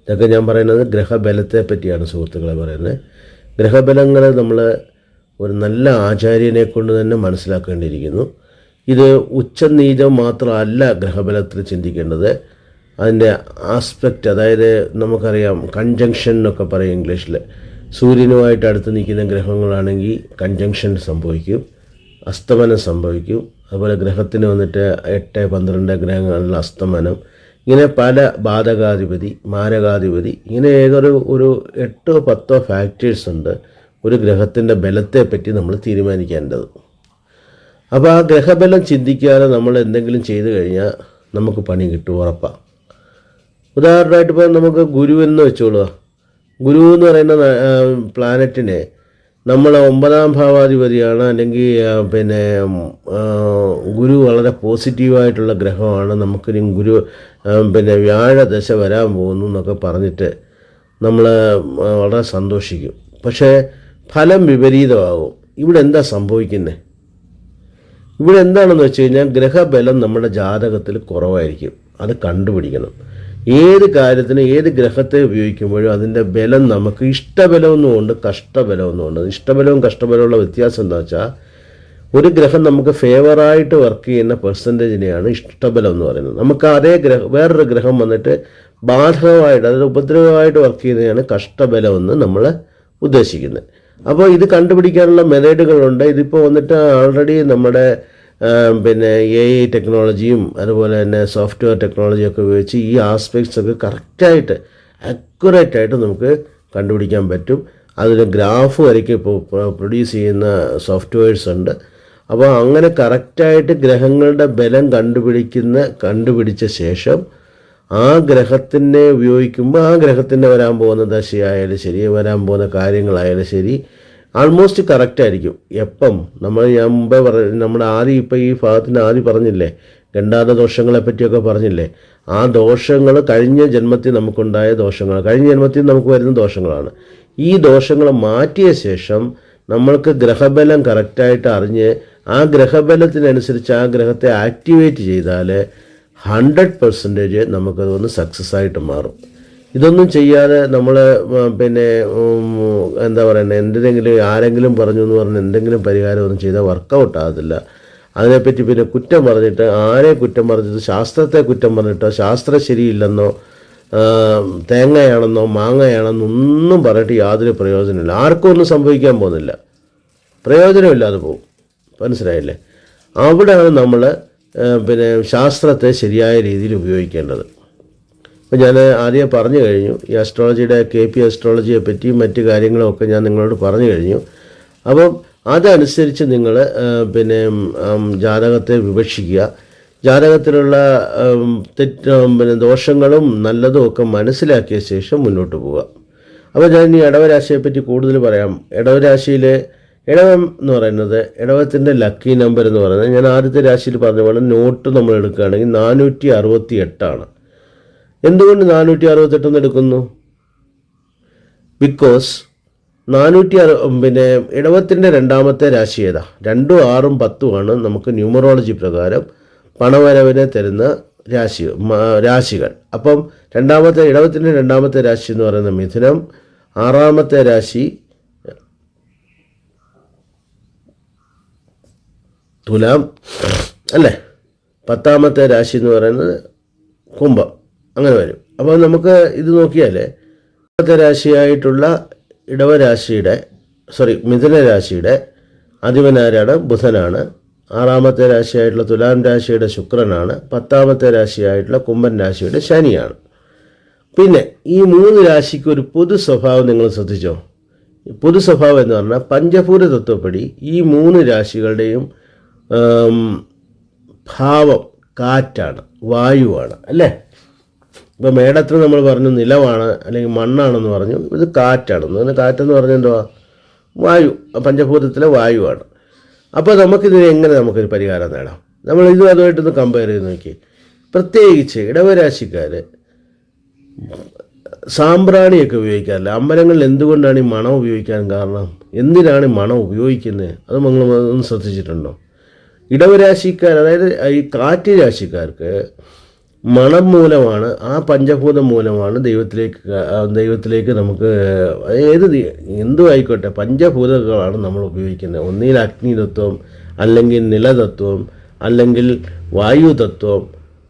ഇതൊക്കെ ഞാൻ പറയുന്നത് ഗ്രഹബലത്തെ പറ്റിയാണ് സുഹൃത്തുക്കളെ പറയുന്നത്. ഗ്രഹബലങ്ങൾ നമ്മൾ ഒരു നല്ല ആചാര്യനെ കൊണ്ട് തന്നെ മനസ്സിലാക്കേണ്ടിയിരിക്കുന്നു. ഇത് ഉച്ചനീചം മാത്രമല്ല ഗ്രഹബലത്തിൽ ചിന്തിക്കേണ്ടത്. അതിന്റെ ആസ്പെക്റ്റ് അതായത് നമുക്കറിയാം കൺജങ്ഷൻ എന്നൊക്കെ പറയും ഇംഗ്ലീഷിൽ. സൂര്യനുമായിട്ട് അടുത്ത് നിൽക്കുന്ന ഗ്രഹങ്ങളാണെങ്കിൽ കൺജങ്ഷൻ സംഭവിക്കും അസ്തമനം സംഭവിക്കും. അതുപോലെ ഗ്രഹത്തിന് വന്നിട്ട് എട്ട് പന്ത്രണ്ട് ഗ്രഹങ്ങളിൽ അസ്തമനം. ഇങ്ങനെ പല ബാധകാധിപതി മാരകാധിപതി ഇങ്ങനെ ഏതൊരു ഒരു എട്ടോ പത്തോ ഫാക്ടേഴ്സ് ഉണ്ട് ഒരു ഗ്രഹത്തിന്റെ ബലത്തെ പറ്റി നമ്മൾ തീരുമാനിക്കേണ്ടത്. അപ്പോൾ ആ ഗ്രഹബലം ചിന്തിക്കാതെ നമ്മൾ എന്തെങ്കിലും ചെയ്തു കഴിഞ്ഞാൽ നമുക്ക് പണി കിട്ടും ഉറപ്പാണ് ഉദാഹരണമായിട്ട് ഇപ്പോൾ നമുക്ക് ഗുരു എന്ന് വെച്ചോളുക ഗുരു എന്ന് പറയുന്ന പ്ലാനറ്റിനെ നമ്മൾ ഒമ്പതാം ഭാവാധിപതിയാണ് അല്ലെങ്കിൽ പിന്നെ ഗുരു വളരെ പോസിറ്റീവായിട്ടുള്ള ഗ്രഹമാണ്. നമുക്കിനി ഗുരു പിന്നെ വ്യാഴ ദശ വരാൻ പോകുന്നു എന്നൊക്കെ പറഞ്ഞിട്ട് നമ്മൾ വളരെ സന്തോഷിക്കും. പക്ഷേ ഫലം വിപരീതമാകും. ഇവിടെ എന്താ സംഭവിക്കുന്നത് ഇവിടെ എന്താണെന്ന് വെച്ച് കഴിഞ്ഞാൽ ഗ്രഹബലം നമ്മുടെ ജാതകത്തിൽ കുറവായിരിക്കും. അത് കണ്ടുപിടിക്കണം. ഏത് കാര്യത്തിന് ഏത് ഗ്രഹത്തെ ഉപയോഗിക്കുമ്പോഴും അതിന്റെ ബലം നമുക്ക് ഇഷ്ടബലമൊന്നുമുണ്ട് കഷ്ടബലമൊന്നുമുണ്ട്. ഇഷ്ടബലവും കഷ്ടബലമുള്ള വ്യത്യാസം എന്താ വെച്ചാൽ ഒരു ഗ്രഹം നമുക്ക് ഫേവറായിട്ട് വർക്ക് ചെയ്യുന്ന പെർസെന്റേജിനെയാണ് ഇഷ്ടബലം എന്ന് പറയുന്നത്. നമുക്ക് അതേ ഗ്രഹ വേറൊരു ഗ്രഹം വന്നിട്ട് ബാധകമായിട്ട് അതായത് ഉപദ്രവമായിട്ട് വർക്ക് ചെയ്യുന്നതാണ് കഷ്ടബലം എന്ന് നമ്മൾ ഉദ്ദേശിക്കുന്നത്. അപ്പോൾ ഇത് കണ്ടുപിടിക്കാനുള്ള മെത്തേഡുകളുണ്ട് ഇതിപ്പോൾ വന്നിട്ട് ആൾറെഡി നമ്മുടെ പിന്നെ എ ഐ ടെക്നോളജിയും അതുപോലെ തന്നെ സോഫ്റ്റ്വെയർ ടെക്നോളജിയും ഒക്കെ ഉപയോഗിച്ച് ഈ ആസ്പെക്ട്സ് ഒക്കെ കറക്റ്റായിട്ട് അക്യുറേറ്റ് ആയിട്ട് നമുക്ക് കണ്ടുപിടിക്കാൻ പറ്റും. അതിന് ഗ്രാഫ് വരയ്ക്ക് ഇപ്പോൾ പ്രൊഡ്യൂസ് ചെയ്യുന്ന സോഫ്റ്റ്വെയർസ് ഉണ്ട്. അപ്പോൾ അങ്ങനെ കറക്റ്റായിട്ട് ഗ്രഹങ്ങളുടെ ബലം കണ്ടുപിടിക്കുന്ന കണ്ടുപിടിച്ച ശേഷം ആ ഗ്രഹത്തിനെ ഉപയോഗിക്കുമ്പോൾ ആ ഗ്രഹത്തിന്റെ വരാൻ പോകുന്ന ദശയായാലും ശരി വരാൻ പോകുന്ന കാര്യങ്ങളായാലും ശരി ആൾമോസ്റ്റ് കറക്റ്റ് ആയിരിക്കും. എപ്പം? നമ്മൾ ഞാൻ മുമ്പേ പറ നമ്മുടെ ആദ്യം ഇപ്പോൾ ഈ ഭാഗത്തിന്റെ ആദ്യം പറഞ്ഞില്ലേ? ഗണ്ടാത ദോഷങ്ങളെ പറ്റിയൊക്കെ പറഞ്ഞില്ലേ? ആ ദോഷങ്ങൾ കഴിഞ്ഞ ജന്മത്തിൽ നമുക്കുണ്ടായ ദോഷങ്ങൾ കഴിഞ്ഞ ജന്മത്തിൽ നമുക്ക് വരുന്ന ദോഷങ്ങളാണ്. ഈ ദോഷങ്ങൾ മാറ്റിയ ശേഷം നമ്മൾക്ക് ഗ്രഹബലം കറക്റ്റായിട്ട് അറിഞ്ഞ് ആ ഗ്രഹബലത്തിനനുസരിച്ച് ആ ഗ്രഹത്തെ ആക്ടിവേറ്റ് ചെയ്താൽ ഹൺഡ്രഡ് പെർസെന്റേജ് നമുക്കത് വന്ന് സക്സസ് ആയിട്ട് മാറും. ഇതൊന്നും ചെയ്യാതെ നമ്മൾ പിന്നെ എന്താ പറയുന്നത് എന്തിനെങ്കിലും ആരെങ്കിലും പറഞ്ഞു എന്ന് പറഞ്ഞ് എന്തെങ്കിലും പരിഹാരം ഒന്നും ചെയ്താൽ വർക്കൗട്ട് ആകത്തില്ല. അതിനെപ്പറ്റി പിന്നെ കുറ്റം പറഞ്ഞിട്ട് ആരെ കുറ്റം പറഞ്ഞിട്ട് ശാസ്ത്രത്തെ കുറ്റം പറഞ്ഞിട്ടോ ശാസ്ത്രം ശരിയില്ലെന്നോ തേങ്ങയാണെന്നോ മാങ്ങയാണെന്നോ ഒന്നും പറഞ്ഞിട്ട് യാതൊരു പ്രയോജനമില്ല. ആർക്കും ഒന്നും സംഭവിക്കാൻ പോകുന്നില്ല. പ്രയോജനമില്ലാതെ പോകും. മനസ്സിലായില്ലേ? അവിടെയാണ് നമ്മൾ പിന്നെ ശാസ്ത്രത്തെ ശരിയായ രീതിയിൽ ഉപയോഗിക്കേണ്ടത്. അപ്പോൾ ഞാൻ ആദ്യം പറഞ്ഞു കഴിഞ്ഞു ഈ അസ്ട്രോളജിയുടെ കെ പി അസ്ട്രോളജിയെ പറ്റിയും മറ്റു കാര്യങ്ങളൊക്കെ ഞാൻ നിങ്ങളോട് പറഞ്ഞു കഴിഞ്ഞു. അപ്പം അതനുസരിച്ച് നിങ്ങൾ പിന്നെ ജാതകത്തെ വിവക്ഷിക്കുക. ജാതകത്തിലുള്ള തെറ്റ് പിന്നെ ദോഷങ്ങളും നല്ലതും ഒക്കെ മനസ്സിലാക്കിയ ശേഷം മുന്നോട്ട് പോവുക. അപ്പോൾ ഞാൻ ഈ ഇടവരാശിയെ പറ്റി കൂടുതൽ പറയാം. ഇടവരാശിയിൽ ഇടവം എന്ന് പറയുന്നത് ഇടവത്തിന്റെ ലക്കി നമ്പർ എന്ന് പറയുന്നത് ഞാൻ ആദ്യത്തെ രാശിയിൽ പറഞ്ഞ പോലെ നോട്ട് നമ്മൾ എടുക്കുകയാണെങ്കിൽ നാനൂറ്റി അറുപത്തി എട്ടാണ് എന്തുകൊണ്ട് നാനൂറ്റി അറുപത്തെട്ടെന്ന് എടുക്കുന്നു? ബിക്കോസ് നാനൂറ്റി അറു പിന്നെ ഇടവത്തിന്റെ രണ്ടാമത്തെ രാശി ഏതാ? രണ്ടും ആറും പത്തുമാണ് നമുക്ക് ന്യൂമറോളജി പ്രകാരം പണവരവിനെ തരുന്ന രാശി രാശികൾ. അപ്പം രണ്ടാമത്തെ ഇടവത്തിന്റെ രണ്ടാമത്തെ രാശി എന്ന് പറയുന്ന മിഥുനം ആറാമത്തെ രാശി തുലാം. അല്ലേ? പത്താമത്തെ രാശി എന്ന് പറയുന്നത് കുംഭം. അങ്ങനെ വരും. അപ്പോൾ നമുക്ക് ഇത് നോക്കിയാൽ പത്താമത്തെ രാശിയായിട്ടുള്ള ഇടവരാശിയുടെ സോറി മിഥുന രാശിയുടെ അധിപനാരാണ് ബുധനാണ്. ആറാമത്തെ രാശിയായിട്ടുള്ള തുലാം രാശിയുടെ ശുക്രനാണ്. പത്താമത്തെ രാശിയായിട്ടുള്ള കുംഭൻ രാശിയുടെ ശനിയാണ്. പിന്നെ ഈ മൂന്ന് രാശിക്ക് ഒരു പൊതു സ്വഭാവം നിങ്ങൾ ശ്രദ്ധിച്ചോ? പൊതു സ്വഭാവം എന്ന് പറഞ്ഞാൽ പഞ്ചഭൂത തത്വപ്പടി ഈ മൂന്ന് രാശികളുടെയും ഭാവം കാറ്റാണ് വായുവാണ് അല്ലേ? ഇപ്പോൾ മേടത്തിന് നമ്മൾ പറഞ്ഞു നിലമാണ് അല്ലെങ്കിൽ മണ്ണാണെന്ന് പറഞ്ഞു ഇത് കാറ്റാണ്. എന്ന് കാറ്റെന്ന് പറഞ്ഞാൽ എന്തുവാ? വായു പഞ്ചഭൂതത്തിലെ വായുവാണ്. അപ്പോൾ നമുക്കിതിന് എങ്ങനെ നമുക്കൊരു പരിഹാരം നേടാം? നമ്മൾ ഇതും അതുമായിട്ടൊന്ന് കമ്പയർ ചെയ്ത് നോക്കി പ്രത്യേകിച്ച് ഇടവരാശിക്കാർ സാമ്പ്രാണിയൊക്കെ ഉപയോഗിക്കാറില്ല. അമ്പലങ്ങളിൽ എന്തുകൊണ്ടാണ് ഈ മണം ഉപയോഗിക്കാൻ കാരണം? എന്തിനാണ് ഈ മണം ഉപയോഗിക്കുന്നത്? അത് നിങ്ങൾ ഒന്ന് ശ്രദ്ധിച്ചിട്ടുണ്ടോ? ഇടവരാശിക്കാർ അതായത് ഈ കാറ്റ് രാശിക്കാർക്ക് മണം മൂലമാണ് ആ പഞ്ചഭൂതം മൂലമാണ് ദൈവത്തിലേക്ക് ദൈവത്തിലേക്ക് നമുക്ക് ഏത് എന്തു ആയിക്കോട്ടെ പഞ്ചഭൂതങ്ങളാണ് നമ്മൾ ഉപയോഗിക്കുന്നത്. ഒന്നിൽ അഗ്നിതത്വം അല്ലെങ്കിൽ നിലതത്വം അല്ലെങ്കിൽ വായു തത്വം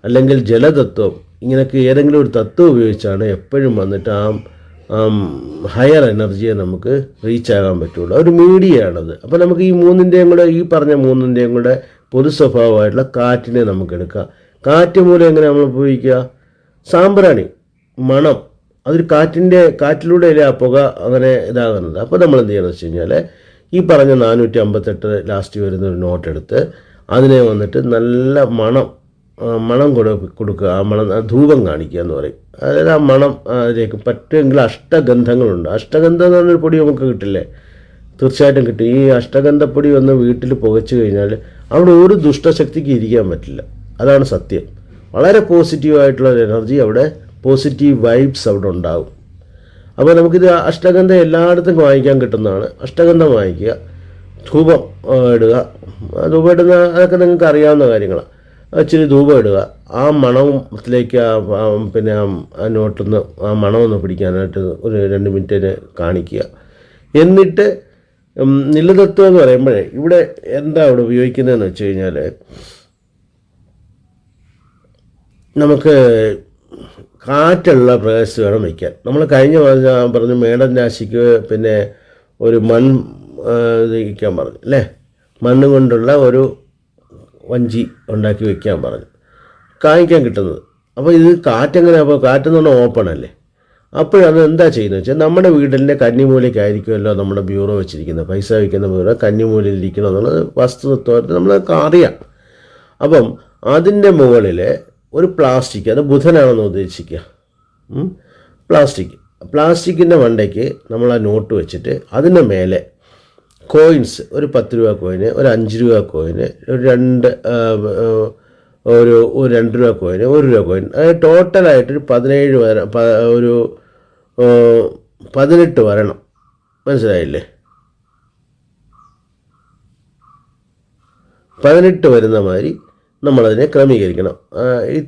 അല്ലെങ്കിൽ ജലതത്വം ഇങ്ങനെയൊക്കെ ഏതെങ്കിലും ഒരു തത്വം ഉപയോഗിച്ചാണ് എപ്പോഴും വന്നിട്ട് ആ ഹയർ എനർജിയെ നമുക്ക് റീച്ച് ആകാൻ പറ്റുള്ളൂ. ഒരു മീഡിയയാണത് അപ്പോൾ നമുക്ക് ഈ മൂന്നിന്റെയും കൂടെ ഈ പറഞ്ഞ മൂന്നിന്റെയും കൂടെ പൊതു സ്വഭാവമായിട്ടുള്ള കാറ്റിനെ നമുക്ക് എടുക്കാം. കാറ്റ് മൂലം എങ്ങനെ നമ്മൾ ഉപയോഗിക്കുക? സാമ്പ്രാണി മണം അതൊരു കാറ്റിന്റെ കാറ്റിലൂടെ അല്ലേ ആ പുക അങ്ങനെ ഇതാകുന്നത്. അപ്പോൾ നമ്മൾ എന്ത് ചെയ്യണമെന്ന് വെച്ച് കഴിഞ്ഞാൽ ഈ പറഞ്ഞ നാനൂറ്റി അമ്പത്തെട്ട് ലാസ്റ്റ് വരുന്ന ഒരു നോട്ട് എടുത്ത് അതിനെ വന്നിട്ട് നല്ല മണം മണം കൊടുക്കുക. ആ മണം ധൂപം കാണിക്കുക എന്ന് പറയും. അതായത് ആ മണം അതിലേക്ക് പറ്റുമെങ്കിൽ അഷ്ടഗന്ധങ്ങളുണ്ട്. അഷ്ടഗന്ധം എന്ന് പറഞ്ഞൊരു പൊടി നമുക്ക് കിട്ടില്ലേ? തീർച്ചയായിട്ടും കിട്ടും. ഈ അഷ്ടഗന്ധപ്പൊടി ഒന്ന് വീട്ടിൽ പുകച്ചു കഴിഞ്ഞാൽ അവിടെ ഒരു ദുഷ്ടശക്തിക്ക് ഇരിക്കാൻ പറ്റില്ല. അതാണ് സത്യം. വളരെ പോസിറ്റീവായിട്ടുള്ള ഒരു എനർജി അവിടെ പോസിറ്റീവ് വൈബ്സ് അവിടെ ഉണ്ടാകും അപ്പോൾ നമുക്കിത് അഷ്ടഗന്ധം എല്ലായിടത്തും വാങ്ങിക്കാൻ കിട്ടുന്നതാണ്. അഷ്ടഗന്ധം വാങ്ങിക്കുക ധൂപം ഇടുക. ധൂപം ഇടുന്ന അതൊക്കെ നിങ്ങൾക്ക് അറിയാവുന്ന കാര്യങ്ങളാണ്. ഇച്ചിരി ധൂപം ഇടുക. ആ മണത്തിലേക്ക് ആ പിന്നെ ആ നോട്ടൊന്ന് ആ മണമൊന്ന് പിടിക്കാനായിട്ട് ഒരു രണ്ട് മിനിറ്റിന് കാണിക്കുക. എന്നിട്ട് നിലതത്വം എന്ന് പറയുമ്പോഴേ ഇവിടെ എന്താ അവിടെ ഉപയോഗിക്കുന്നതെന്ന് വെച്ച് കഴിഞ്ഞാൽ നമുക്ക് കാറ്റുള്ള പ്രദേശത്ത് വേണം വയ്ക്കാൻ. നമ്മൾ കഴിഞ്ഞ പറഞ്ഞ മേടൻ രാശിക്ക് പിന്നെ ഒരു മൺ ഇത് വയ്ക്കാൻ പറഞ്ഞു അല്ലേ? മണ്ണ് കൊണ്ടുള്ള ഒരു വഞ്ചി ഉണ്ടാക്കി വെക്കാൻ പറഞ്ഞു. കായ്ക്കാൻ കിട്ടുന്നത്. അപ്പോൾ ഇത് കാറ്റെങ്ങനെ അപ്പോൾ കാറ്റെന്ന് പറഞ്ഞാൽ ഓപ്പൺ അല്ലേ അപ്പോഴത് എന്താ ചെയ്യുന്നത് വെച്ചാൽ നമ്മുടെ വീടിന്റെ കന്നിമൂലയ്ക്കായിരിക്കുമല്ലോ നമ്മുടെ ബ്യൂറോ വെച്ചിരിക്കുന്നത്. പൈസ വയ്ക്കുന്ന ബ്യൂറോ കന്നിമൂലയിൽ ഇരിക്കണം എന്നുള്ളത് വസ്തുതത്വമായിട്ട് നമ്മളൊക്കെ അറിയാം. അപ്പം അതിന്റെ മുകളിൽ ഒരു പ്ലാസ്റ്റിക് അത് ബുധനാണെന്ന് ഉദ്ദേശിക്കുക. പ്ലാസ്റ്റിക്. പ്ലാസ്റ്റിക്കിന്റെ മണ്ടയ്ക്ക് നമ്മൾ ആ നോട്ട് വെച്ചിട്ട് അതിന്റെ മേലെ കോയിൻസ് ഒരു പത്ത് രൂപ കോയിന് ഒരു അഞ്ച് രൂപ കോയിന് ഒരു രണ്ട് ഒരു ഒരു രണ്ട് രൂപ കോയിന് ഒരു രൂപ കോയിൻ അതായത് ടോട്ടലായിട്ട് ഒരു പതിനേഴ് വര ഒരു പതിനെട്ട് വരണം. മനസ്സിലായില്ലേ? പതിനെട്ട് വരുന്ന മാതിരി നമ്മളതിനെ ക്രമീകരിക്കണം. ഈ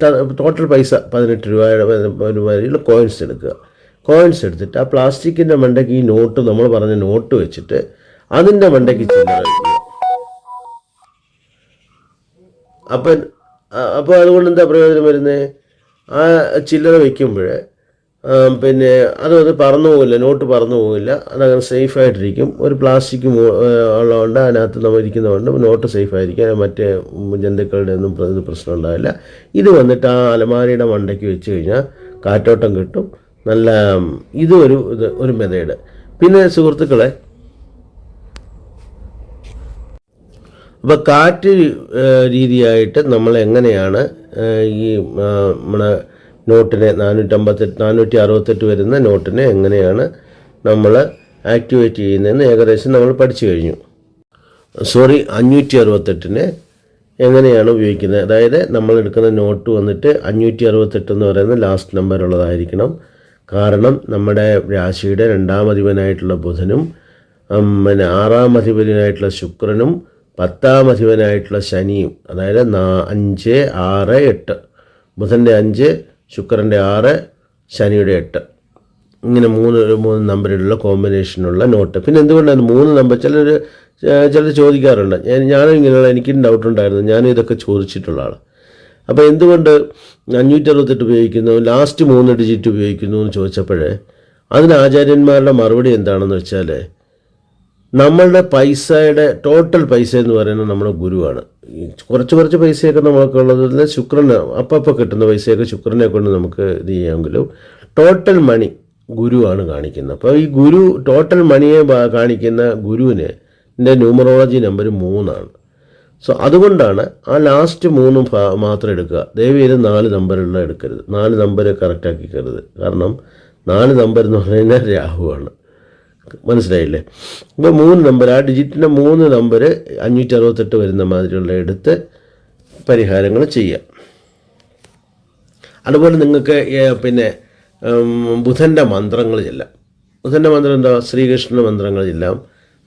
ടോട്ടൽ പൈസ പതിനെട്ട് രൂപയുടെ മാതിരിയുള്ള കോയിൻസ് എടുക്കുക. കോയിൻസ് എടുത്തിട്ട് ആ പ്ലാസ്റ്റിക്കിന്റെ മണ്ടയ്ക്ക് ഈ നോട്ട് നമ്മൾ പറഞ്ഞ നോട്ട് വെച്ചിട്ട് അതിന്റെ മണ്ടയ്ക്ക് ചില്ലറ അപ്പൻ അപ്പം അപ്പോൾ അതുകൊണ്ട് എന്താ പ്രയോജനം വരുന്നത് ആ ചില്ലറ വയ്ക്കുമ്പോൾ പിന്നെ അത് പറന്നു പോകില്ല നോട്ട് പറന്നു പോകില്ല അതങ്ങനെ സേഫ് സേഫായിട്ടിരിക്കും ഒരു പ്ലാസ്റ്റിക് ഉള്ളതുകൊണ്ട് അതിനകത്ത് നമ്മൾ ഇരിക്കുന്നതുകൊണ്ട് നോട്ട് സേഫായിരിക്കും മറ്റേ ജന്തുക്കളുടെ ഒന്നും പ്രശ്നം ഉണ്ടാവില്ല. ഇത് വന്നിട്ട് ആ അലമാരയുടെ മണ്ടയ്ക്ക് വെച്ച് കഴിഞ്ഞാൽ കാറ്റോട്ടം കിട്ടും. നല്ല ഇതും ഒരു ഇത് ഒരു മെതേഡ്. പിന്നെ സുഹൃത്തുക്കളെ അപ്പോൾ കാറ്റ് രീതിയായിട്ട് നമ്മൾ എങ്ങനെയാണ് ഈ നമ്മുടെ നോട്ടിനെ നാനൂറ്റമ്പത്തെട്ട് നാനൂറ്റി അറുപത്തെട്ട് വരുന്ന നോട്ടിനെ എങ്ങനെയാണ് നമ്മൾ ആക്ടിവേറ്റ് ചെയ്യുന്നതെന്ന് ഏകദേശം നമ്മൾ പഠിച്ചു കഴിഞ്ഞു. സോറി അഞ്ഞൂറ്റി അറുപത്തെട്ടിനെ എങ്ങനെയാണ് ഉപയോഗിക്കുന്നത്? അതായത് നമ്മൾ എടുക്കുന്ന നോട്ട് വന്നിട്ട് അഞ്ഞൂറ്റി അറുപത്തെട്ട് എന്ന് പറയുന്ന ലാസ്റ്റ് നമ്പർ ഉള്ളതായിരിക്കണം. കാരണം നമ്മുടെ രാശിയുടെ രണ്ടാം അധിപനായിട്ടുള്ള ബുധനും പിന്നെ ആറാം അധിപനായിട്ടുള്ള ശുക്രനും പത്താം അധിപനായിട്ടുള്ള ശനിയും അതായത് നാ അഞ്ച് ആറ് എട്ട്. ബുധന്റെ അഞ്ച് ശുക്രന്റെ ആറ് ശനിയുടെ എട്ട്. ഇങ്ങനെ മൂന്ന് മൂന്ന് നമ്പറിലുള്ള കോമ്പിനേഷനുള്ള നോട്ട്. പിന്നെ എന്തുകൊണ്ടാണ് മൂന്ന് നമ്പർ? ചിലർ ചിലർ ചോദിക്കാറുണ്ട്. ഞാൻ ഞാനും ഇങ്ങനെയുള്ള എനിക്കും ഡൗട്ട് ഉണ്ടായിരുന്നു ഞാനും ഇതൊക്കെ ചോദിച്ചിട്ടുള്ള ആളാണ് അപ്പോൾ എന്തുകൊണ്ട് അഞ്ഞൂറ്റി അറുപത്തെട്ട് ഉപയോഗിക്കുന്നു? ലാസ്റ്റ് മൂന്ന് ഡിജിറ്റ് ഉപയോഗിക്കുന്നു എന്ന് ചോദിച്ചപ്പോഴേ അതിന് ആചാര്യന്മാരുടെ മറുപടി എന്താണെന്ന് വെച്ചാൽ നമ്മളുടെ പൈസയുടെ ടോട്ടൽ പൈസ എന്ന് പറയുന്നത് നമ്മുടെ ഗുരുവാണ്. കുറച്ച് കുറച്ച് പൈസയൊക്കെ നമുക്കുള്ളത് ശുക്രന് അപ്പപ്പോൾ കിട്ടുന്ന പൈസയൊക്കെ ശുക്രനെ കൊണ്ട് നമുക്ക് ഇത് ചെയ്യാമെങ്കിലും ടോട്ടൽ മണി ഗുരുവാണ് കാണിക്കുന്നത്. അപ്പോൾ ഈ ഗുരു ടോട്ടൽ മണിയെ കാണിക്കുന്ന ഗുരുവിന് എന്റെ ന്യൂമറോളജി നമ്പർ മൂന്നാണ്. സോ അതുകൊണ്ടാണ് ആ ലാസ്റ്റ് മൂന്ന് മാത്രം എടുക്കുക. ദയവേത് നാല് നമ്പറുള്ള എടുക്കരുത്. നാല് നമ്പർ കറക്റ്റാക്കിക്കരുത് കാരണം നാല് നമ്പർ എന്ന് പറഞ്ഞു കഴിഞ്ഞാൽ രാഹുവാണ്. മനസ്സിലായില്ലേ? അപ്പോൾ മൂന്ന് നമ്പർ ആ ഡിജിറ്റിന്റെ മൂന്ന് നമ്പർ അഞ്ഞൂറ്റി അറുപത്തെട്ട് വരുന്ന മാതിരിയുള്ള എടുത്ത് പരിഹാരങ്ങൾ ചെയ്യാം. അതുപോലെ നിങ്ങൾക്ക് പിന്നെ ബുധന്റെ മന്ത്രങ്ങൾ ചെല്ലാം. ബുധന്റെ മന്ത്രം എന്താ? ശ്രീകൃഷ്ണന്റെ മന്ത്രങ്ങൾ ചെല്ലാം.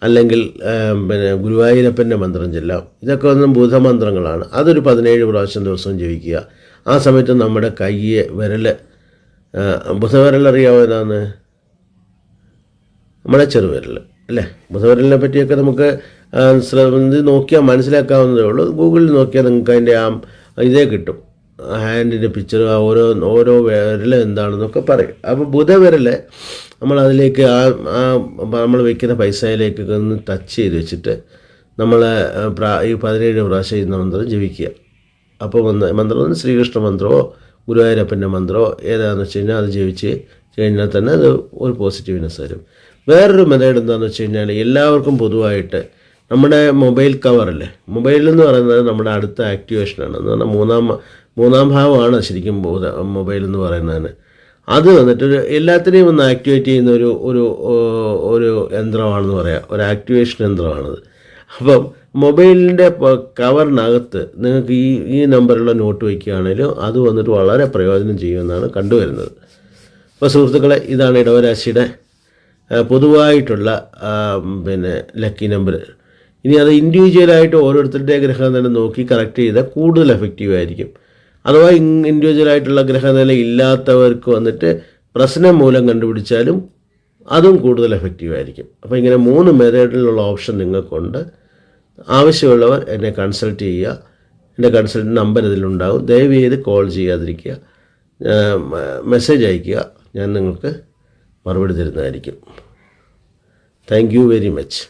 അല്ലെങ്കിൽ പിന്നെ ഗുരുവായൂരപ്പന്റെ മന്ത്രം ചെല്ലാം. ഇതൊക്കെ ഒന്നും ബുധമന്ത്രങ്ങളാണ്. അതൊരു പതിനേഴ് പ്രാവശ്യം ദിവസവും ജീവിക്കുക ആ സമയത്ത് നമ്മുടെ കയ്യെ വിരൽ ബുധവിരൽ അറിയാമോ നമ്മുടെ ചെറുവിരൽ അല്ലേ? ബുധവിരലിനെ പറ്റിയൊക്കെ നമുക്ക് നോക്കിയാൽ മനസ്സിലാക്കാവുന്നതേ ഉള്ളൂ. ഗൂഗിളിൽ നോക്കിയാൽ നിങ്ങൾക്ക് അതിന്റെ ആ ഇതേ കിട്ടും. ഹാൻഡിന്റെ പിക്ചർ ഓരോ ഓരോ വിരൽ എന്താണെന്നൊക്കെ പറയും. അപ്പോൾ ബുധവിരൽ നമ്മൾ അതിലേക്ക് ആ ആ നമ്മൾ വയ്ക്കുന്ന പൈസയിലേക്ക് ഒന്ന് ടച്ച് ചെയ്ത് വെച്ചിട്ട് നമ്മൾ പ്രാ- ഈ പതിനേഴ് പ്രാവശ്യം ഇന്ന മന്ത്രം ജപിക്കുക. അപ്പോൾ മന്ത്ര മന്ത്രം ശ്രീകൃഷ്ണ മന്ത്രമോ ഗുരുവായൂരപ്പന്റെ മന്ത്രമോ ഏതാണെന്ന് വെച്ച് കഴിഞ്ഞാൽ അത് ജപിച്ച് കഴിഞ്ഞാൽ തന്നെ അത് ഒരു പോസിറ്റീവ്നെസ് വരും. വേറൊരു മെത്തേഡ് എന്താണെന്ന് വെച്ച് കഴിഞ്ഞാൽ എല്ലാവർക്കും പൊതുവായിട്ട് നമ്മുടെ മൊബൈൽ കവറല്ലേ മൊബൈൽ എന്ന് പറയുന്നത് നമ്മുടെ അടുത്ത ആക്ടിവേഷനാണ് എന്ന് പറഞ്ഞാൽ മൂന്നാം മൂന്നാം ഭാവമാണ് ശരിക്കും മൊബൈൽ എന്ന് പറയുന്നതിന്. അത് വന്നിട്ട് ഒരു എല്ലാത്തിനെയും ഒന്ന് ആക്ടിവേറ്റ് ചെയ്യുന്ന ഒരു ഒരു ഒരു യന്ത്രമാണെന്ന് പറയാം. ഒരു ആക്ടിവേഷൻ യന്ത്രമാണത്. അപ്പം മൊബൈലിന്റെ കവറിനകത്ത് നിങ്ങൾക്ക് ഈ ഈ നമ്പറിലുള്ള നോട്ട് വയ്ക്കുകയാണെങ്കിലും അത് വന്നിട്ട് വളരെ പ്രയോജനം ചെയ്യുമെന്നാണ് കണ്ടുവരുന്നത്. അപ്പോൾ സുഹൃത്തുക്കളെ ഇതാണ് ഇടവരാശിയുടെ പൊതുവായിട്ടുള്ള പിന്നെ ലക്കി നമ്പർ. ഇനി അത് ഇൻഡിവിജ്വലായിട്ട് ഓരോരുത്തരുടെ ഗ്രഹനില നോക്കി കറക്റ്റ് ചെയ്താൽ കൂടുതൽ എഫക്റ്റീവ് ആയിരിക്കും. അഥവാ ഇൻഡിവിജ്വലായിട്ടുള്ള ഗ്രഹനില ഇല്ലാത്തവർക്ക് വന്നിട്ട് പ്രശ്നം മൂലം കണ്ടുപിടിച്ചാലും അതും കൂടുതൽ എഫക്റ്റീവ് ആയിരിക്കും. അപ്പോൾ ഇങ്ങനെ മൂന്ന് മെത്തേഡിലുള്ള ഓപ്ഷൻ നിങ്ങൾക്കുണ്ട്. ആവശ്യമുള്ളവർ എന്നെ കൺസൾട്ട് ചെയ്യുക. എന്റെ കൺസൾട്ട് നമ്പർ ഇതിലുണ്ടാവും. ദയവ് ചെയ്ത് കോൾ ചെയ്യാതിരിക്കുക. മെസ്സേജ് അയയ്ക്കുക. ഞാൻ നിങ്ങൾക്ക് മറുപടി തരുന്നതായിരിക്കും. Thank you very much